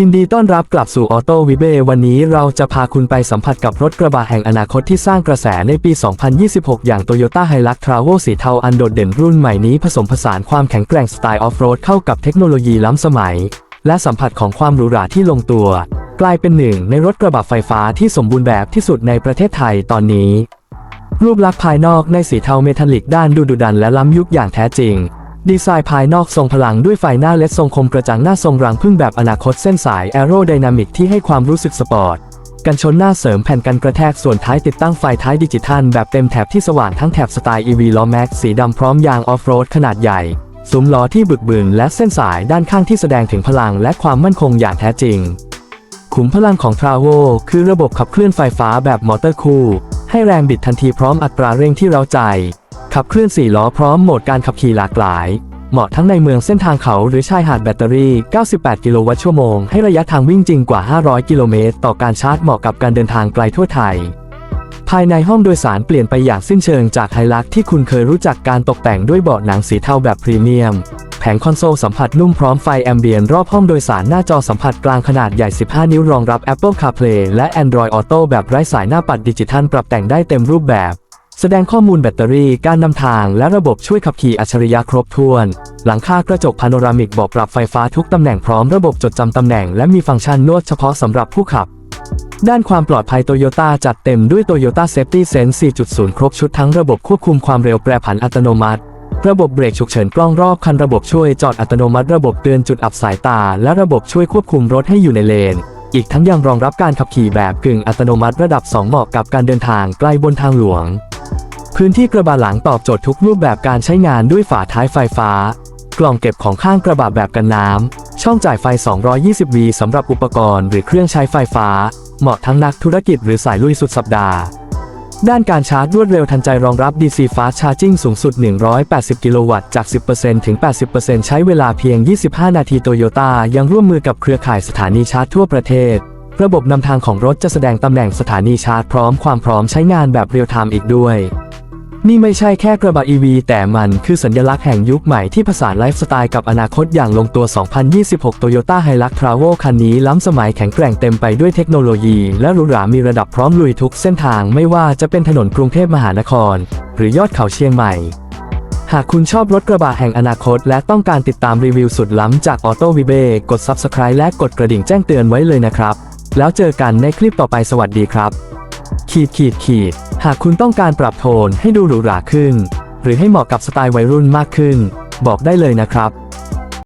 ยินดีต้อนรับกลับสู่ออโต้วิเบวันนี้เราจะพาคุณไปสัมผัสกับรถกระบะแห่งอนาคตที่สร้างกระแสในปี 2026 อย่าง Toyota Hilux Travel สีเทาอันโดดเด่นรุ่นใหม่นี้ผสมผสานความแข็งแกร่งสไตล์ออฟโรดเข้ากับเทคโนโลยีล้ำสมัย และสัมผัสของความหรูหราที่ลงตัว กลายเป็นหนึ่งในรถกระบะไฟฟ้าที่สมบูรณ์แบบที่สุดในประเทศไทยตอนนี้ รูปลักษณ์ภายนอกในสีเทาเมทัลลิกด้านดูดุดันและล้ำยุคอย่างแท้จริง ดีไซน์ภายนอกทรงพลังด้วยไฟหน้าเลดทรงคมกระจังหน้าทรงรังพึ่งแบบอนาคตเส้นสายแอโรไดนามิกที่ให้ความรู้สึกสปอร์ตกันชนหน้าเสริมแผ่นกันกระแทกส่วนท้ายติดตั้งไฟท้ายดิจิทัล แบบเต็มแถบที่สว่างทั้งแถบสไตล์ EV ล้อแม็กสีดำพร้อมยางออฟโรดขนาดใหญ่ซุ้มล้อที่บึกบึนและเส้นสายด้านข้างที่แสดงถึงพลังและความมั่นคงอย่างแท้จริง ขุมพลังของ t r a v o คือระบบขับเคลื่อนไฟฟ้าแบบมอเตอร์คูล ให้แรงบิดทันทีพร้อมอัตราเร่งที่เราใจ ขับเคลื่อน 4 ล้อพร้อมโหมดการขับขี่หลากหลาย เหมาะทั้งในเมืองเส้นทางเขาหรือชายหาดแบตเตอรี่ 98 กิโลวัตต์ชั่วโมง ให้ระยะทางวิ่งจริงกว่า 500 กิโลเมตร ต่อการชาร์จเหมาะกับการเดินทางไกลทั่วไทย ภายในห้องโดยสารเปลี่ยนไปอย่างสิ้นเชิงจากไฮลักที่คุณเคยรู้จักการตกแต่งด้วยเบาะหนังสีเทาแบบพรีเมียม งคอนโซลสัมผัสนุ่มพร้อมไฟแอมเบียนรอบห้องโดยสารหน้าจอสัมผัสกลางขนาดใหญ่ 15 นิ้วรองรับ Apple CarPlay และ Android Auto แบบไร้สายหน้าปัดดิจิทัลปรับแต่งได้เต็มรูปแบบ แสดงข้อมูลแบตเตอรี่ การนำทาง และระบบช่วยขับขี่อัจฉริยะครบถ้วน หลังคากระจกพาโนรามิกบอกปรับไฟฟ้าทุกตำแหน่งพร้อมระบบจดจำตำแหน่งและมีฟังก์ชันนวดเฉพาะสำหรับผู้ขับด้านความปลอดภัยโตโยต้าจัดเต็มด้วย Toyota Safety Sense 4.0 ครบชุดทั้งระบบควบคุมความเร็วแปรผันอัตโนมัติ ระบบเบรกฉุกเฉินกล้องรอบคันระบบช่วยจอดอัตโนมัติระบบเตือนจุดอับสายตา และระบบช่วยควบคุมรถให้อยู่ในเลน อีกทั้งยังรองรับการขับขี่แบบกึ่งอัตโนมัติระดับ 2 เหมาะกับการเดินทางไกลบนทางหลวง พื้นที่กระบะหลังตอบโจทย์ทุกรูปแบบการใช้งานด้วยฝาท้ายไฟฟ้า กล่องเก็บของข้างกระบะแบบกันน้ำช่องจ่ายไฟ 220V สำหรับอุปกรณ์ หรือเครื่องใช้ไฟฟ้า เหมาะทั้งนักธุรกิจหรือสายลุยสุดสัปดาห์ ด้านการชาร์จรวดเร็วทันใจรองรับ DC Fast Charging สูงสุด 180 กิโลวัตต์จาก 10%ถึง 80%ใช้เวลาเพียง 25 นาทีโตโยต้ายังร่วมมือกับเครือข่ายสถานีชาร์จทั่วประเทศ ระบบนำทางของรถจะแสดงตำแหน่งสถานีชาร์จพร้อมความพร้อมใช้งานแบบเรียลไทม์อีกด้วย นี่ไม่ใช่แค่กระบะ EV แต่มันคือสัญลักษณ์แห่งยุคใหม่ที่ผสานไลฟ์สไตล์กับอนาคตอย่างลงตัว 2026 Toyota Hilux Travel คันนี้ล้ำสมัยแข็งแกร่งเต็มไปด้วยเทคโนโลยีและหรูหรามีระดับพร้อมลุยทุกเส้นทางไม่ว่าจะเป็นถนนกรุงเทพมหานคร หรือยอดเขาเชียงใหม่ หากคุณชอบรถกระบะแห่งอนาคต และต้องการติดตามรีวิวสุดล้ำจาก Auto v i b e กด Subscribe และกดกระดิ่งแจ้งเตือนไว้เลยนะครับ แล้วเจอกันในคลิปต่อไปสวัสดีครับ ขีดขีดขีดหากคุณต้องการปรับโทนให้ดูหรูหราขึ้น หรือให้เหมาะกับสไตล์วัยรุ่นมากขึ้น บอกได้เลยนะครับ